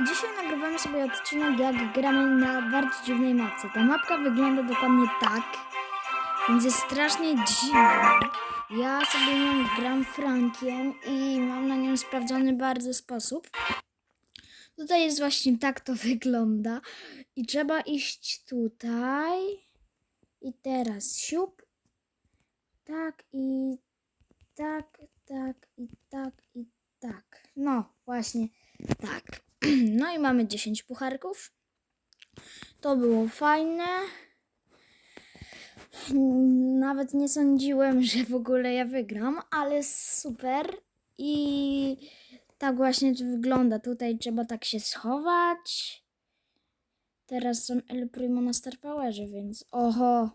i dzisiaj nagrywamy sobie odcinek, jak gramy na bardzo dziwnej mapce. Ta mapka wygląda dokładnie tak, więc jest strasznie dziwna. Ja sobie nią gram Frankiem i mam na nią sprawdzony bardzo sposób. Tutaj jest właśnie tak to wygląda i trzeba iść tutaj i teraz siup, tak i tak, tak i tak i tak. No, właśnie. No i mamy 10 pucharków. To było fajne. Nawet nie sądziłem, że w ogóle ja wygram, ale super. I tak właśnie to wygląda. Tutaj trzeba tak się schować. Teraz są El Primo na Star Powerze, więc oho.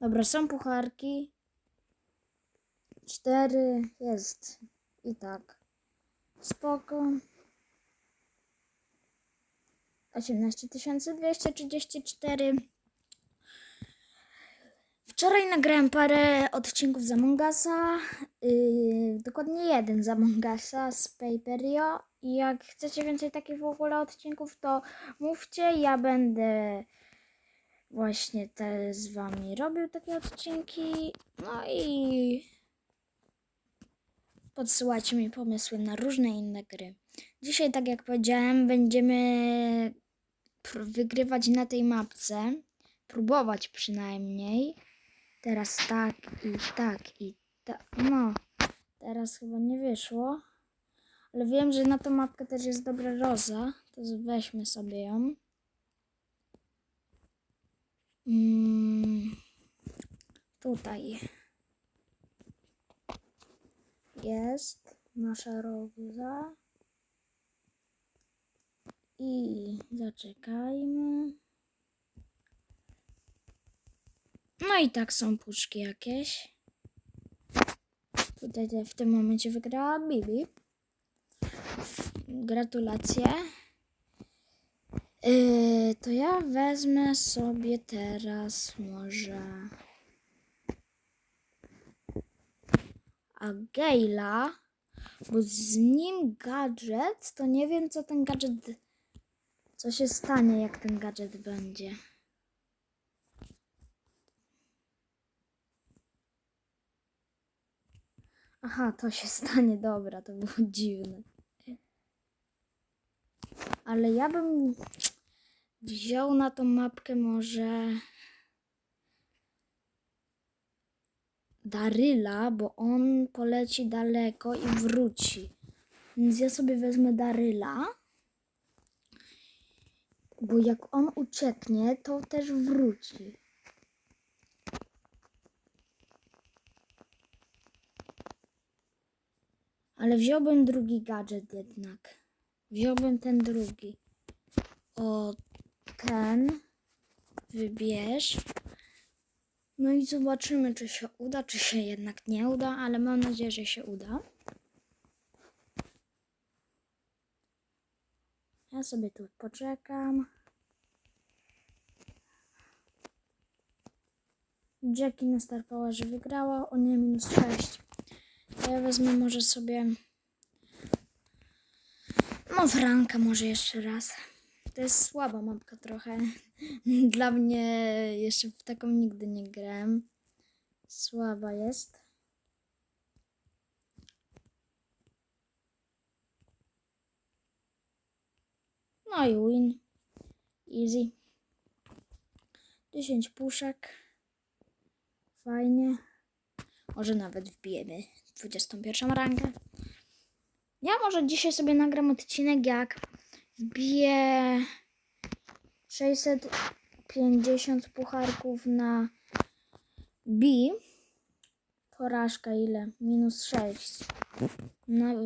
Dobra, są pucharki. Cztery jest. I tak. Spoko. 18234. Wczoraj nagrałem parę odcinków z Among Usa. Yy, dokładnie jeden z Among Usa z Paperio. I jak chcecie więcej takich w ogóle odcinków, to mówcie. Ja będę właśnie te z wami robił takie odcinki. No i podsyłajcie mi pomysły na różne inne gry. Dzisiaj, tak jak powiedziałem, będziemy wygrywać na tej mapce. Próbować przynajmniej. Teraz tak i tak i tak. No, teraz chyba nie wyszło. Ale wiem, że na tą mapkę też jest dobra roza. To weźmy sobie ją. Mm, tutaj jest nasza roza. I zaczekajmy. No i tak są puszki jakieś. Tutaj w tym momencie wygrała Bibi. Gratulacje. Yy, to ja wezmę sobie teraz może a Gale'a, bo z nim gadżet, to nie wiem co ten gadżet, co się stanie jak ten gadżet będzie. Aha, to się stanie, dobra, to było dziwne. Ale ja bym wziął na tą mapkę może Daryla, bo on poleci daleko i wróci. Więc ja sobie wezmę Daryla. Bo jak on ucieknie, to też wróci. Ale wziąłbym drugi gadżet jednak. Wziąłbym ten drugi. O, ten. Wybierz. No i zobaczymy, czy się uda, czy się jednak nie uda, ale mam nadzieję, że się uda. Ja sobie tu poczekam. Jackie na Star Powerze wygrała, o nie minus 6. To ja wezmę może sobie... No Franka może jeszcze raz. To jest słaba mapka trochę. Dla mnie jeszcze w taką nigdy nie grałem. Słaba jest. No i win. Easy. 10 puszek. Fajnie. Może nawet wbijemy 21 rangę. Ja może dzisiaj sobie nagram odcinek jak wbiję 650 pucharków na B. Porażka ile? Minus 6. Na B.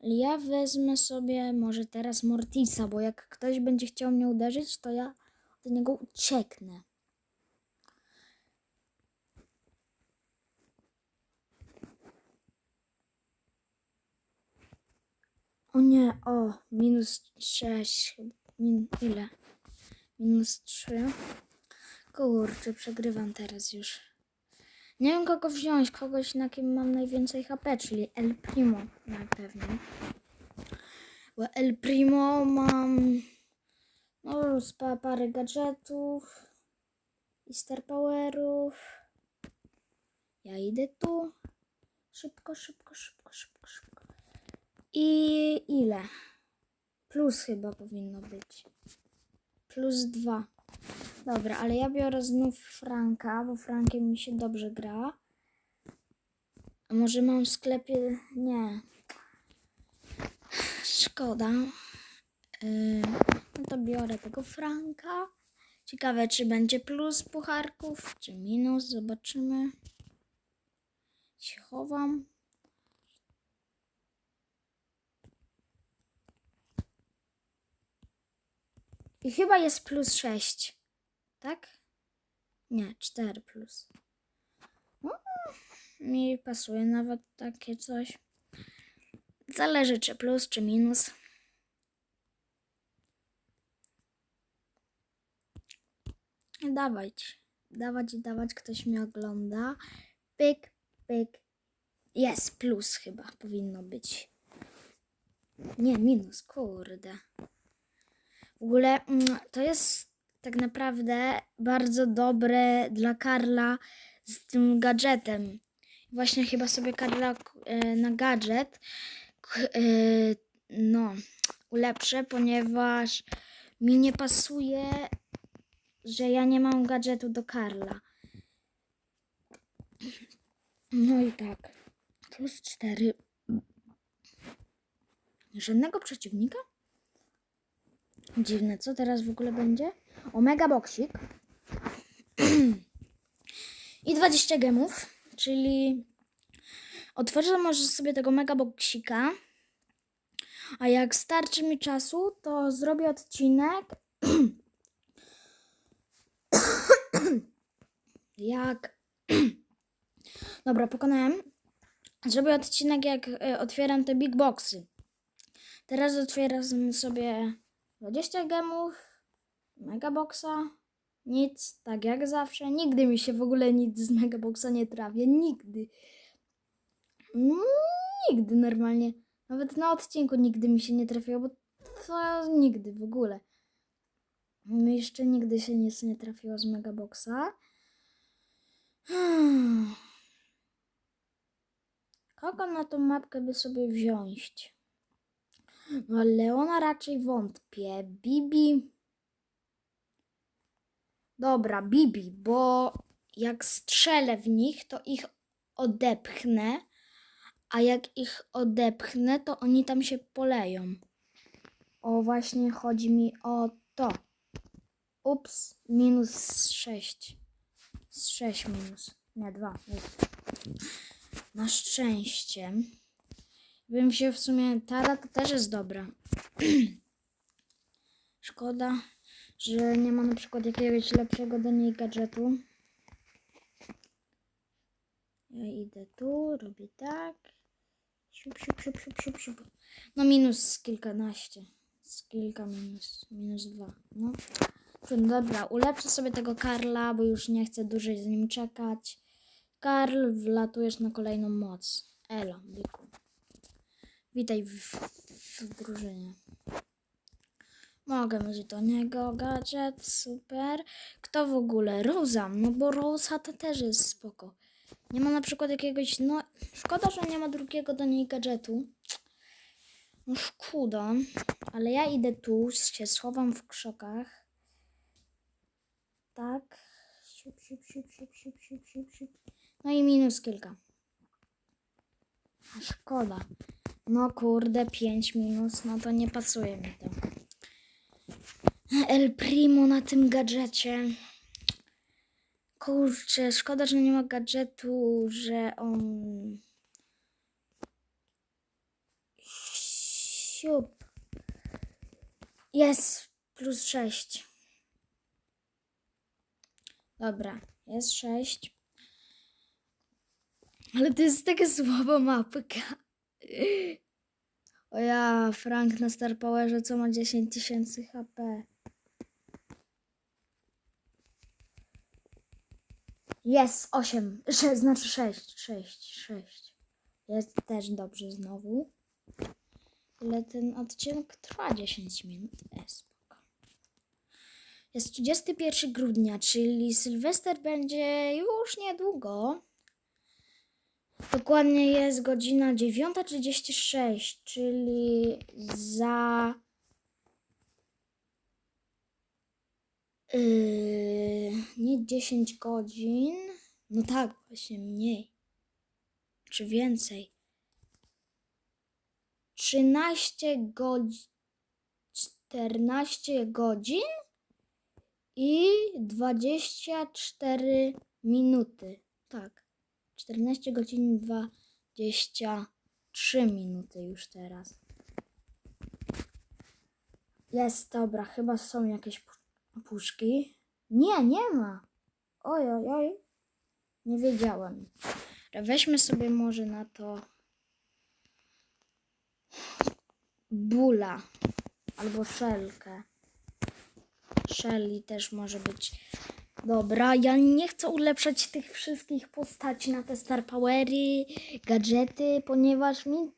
Ja wezmę sobie może teraz Mortisa, bo jak ktoś będzie chciał mnie uderzyć, to ja od niego ucieknę. O nie, o, minus 6. Min, ile? Minus 3. Kurczę, przegrywam teraz już. Nie wiem kogo wziąć, kogoś na kim mam najwięcej HP, czyli El Primo najpewniej. Bo El Primo mam no, parę gadżetów i Star Powerów. Ja idę tu. Szybko, szybko, szybko. I ile? Plus chyba powinno być. Plus dwa. Dobra, ale ja biorę znów Franka, bo Frankiem mi się dobrze gra. A może mam w sklepie... Nie. Szkoda. Yy, no to biorę tego Franka. Ciekawe, czy będzie plus pucharków, czy minus. Zobaczymy. Się chowam. I chyba jest plus 6. Tak? Nie, 4 plus. No, mi pasuje nawet takie coś. Zależy czy plus, czy minus. Dawać, dawać, dawać, ktoś mnie ogląda. Pyk, pyk. Jest plus chyba, powinno być. Nie, minus, kurde. W ogóle mm, to jest tak naprawdę bardzo dobre dla Karla z tym gadżetem. Właśnie chyba sobie Karla e, na gadżet e, no, ulepszę, ponieważ mi nie pasuje, że ja nie mam gadżetu do Karla. No i tak. Plus cztery. Żadnego przeciwnika? Dziwne, co teraz w ogóle będzie? Omega Boxik. I 20 gemów, czyli otworzę może sobie tego Mega Boxika. A jak starczy mi czasu, to zrobię odcinek. jak. Dobra, pokonałem. Zrobię odcinek, jak e, otwieram te big boxy. Teraz otwieram sobie 20 gemów, megaboxa, nic, tak jak zawsze. Nigdy mi się w ogóle nic z megaboxa nie trafię, nigdy. Nigdy normalnie. Nawet na odcinku nigdy mi się nie trafiło, bo to nigdy w ogóle. Mi jeszcze nigdy się nic nie trafiło z megaboxa. Hmm. Kogo na tą mapkę by sobie wziąć? No, Leona raczej wątpię. Bibi. Dobra, Bibi, bo jak strzelę w nich, to ich odepchnę, a jak ich odepchnę, to oni tam się poleją. O, właśnie chodzi mi o to. Ups, minus 6. Z 6 minus. Nie, 2. Na szczęście. Bym się w sumie. Tara to też jest dobra. Szkoda, że nie ma na przykład jakiegoś lepszego do niej gadżetu. Ja idę tu, robię tak. Siup, siup, siup, siup, siup, siup. No minus kilkanaście. Z kilka minus. Minus dwa. No. Dobra, ulepszę sobie tego Karla, bo już nie chcę dłużej z nim czekać. Karl, wlatujesz na kolejną moc. Elo, byku. Witaj w, w drużynie. Mogę mieć do niego gadżet, super. Kto w ogóle? Rosa, no bo Rosa to też jest spoko. Nie ma na przykład jakiegoś, no szkoda, że nie ma drugiego do niej gadżetu. No szkoda, ale ja idę tu, się schowam w krzokach. Tak. Siup, siup, siup, siup, siup, siup, siup. No i minus kilka. Szkoda. No kurde, 5 minus, no to nie pasuje mi to. El Primo na tym gadżecie. Kurczę, szkoda, że nie ma gadżetu, że on... Siup. Jest plus 6. Dobra, jest 6. Ale to jest taka słaba mapka. O ja, Frank na Star Powerze, co ma 10 tysięcy HP. Jest 8, sze, znaczy 6, 6, 6. Jest też dobrze znowu. Ale ten odcinek trwa 10 minut. Jest spoko. Jest 31 grudnia, czyli Sylwester będzie już niedługo. Dokładnie jest godzina 9.36, czyli za. Yy, nie 10 godzin. No tak, właśnie mniej. Czy więcej. 13 godzin. 14 godzin i 24 minuty. Tak. 14 godzin 23 minuty już teraz. Jest, dobra, chyba są jakieś pu- puszki. Nie, nie ma. Oj, oj, oj. Nie wiedziałem. Weźmy sobie może na to bula albo szelkę. Shelly też może być dobra. Ja nie chcę ulepszać tych wszystkich postaci na te Star Powery, gadżety, ponieważ mi.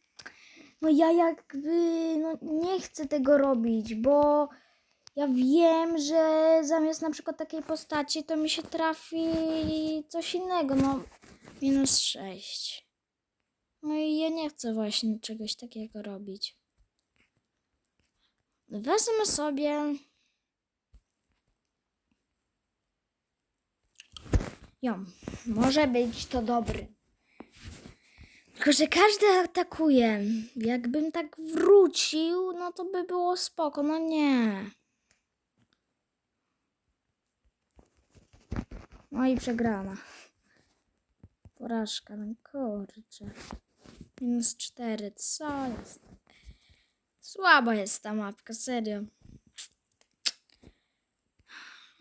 No ja jakby no nie chcę tego robić, bo ja wiem, że zamiast na przykład takiej postaci to mi się trafi coś innego. No minus 6. No i ja nie chcę właśnie czegoś takiego robić. Wezmę sobie. Jo, może być to dobry. Tylko, że każdy atakuje. Jakbym tak wrócił, no to by było spoko. No nie. No i przegrana. Porażka, no kurczę. Minus 4, co jest? Słaba jest ta mapka, serio.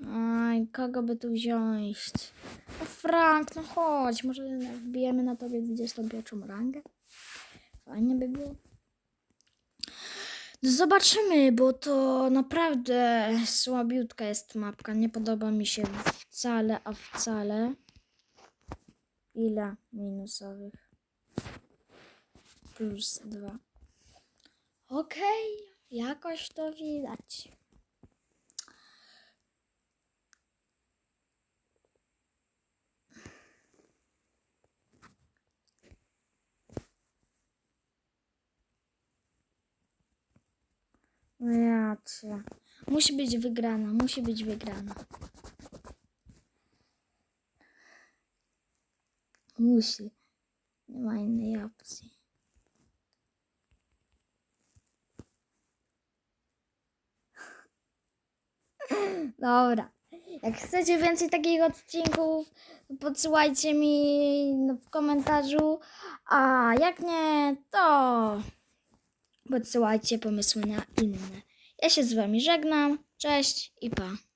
Aj, kogo by tu wziąć? Frank, no chodź, może wbijemy na tobie 21 rangę? Fajnie by było. No Zobaczymy, bo to naprawdę słabiutka jest mapka. Nie podoba mi się wcale, a wcale. Ile minusowych? Plus dwa. Okej, jakoś to widać. No cię. Musi być wygrana, musi być wygrana. Musi. Nie ma innej opcji. Dobra. Jak chcecie więcej takich odcinków, podsyłajcie mi w komentarzu. A jak nie, to podsyłajcie pomysły na inne. Ja się z wami żegnam. Cześć i pa.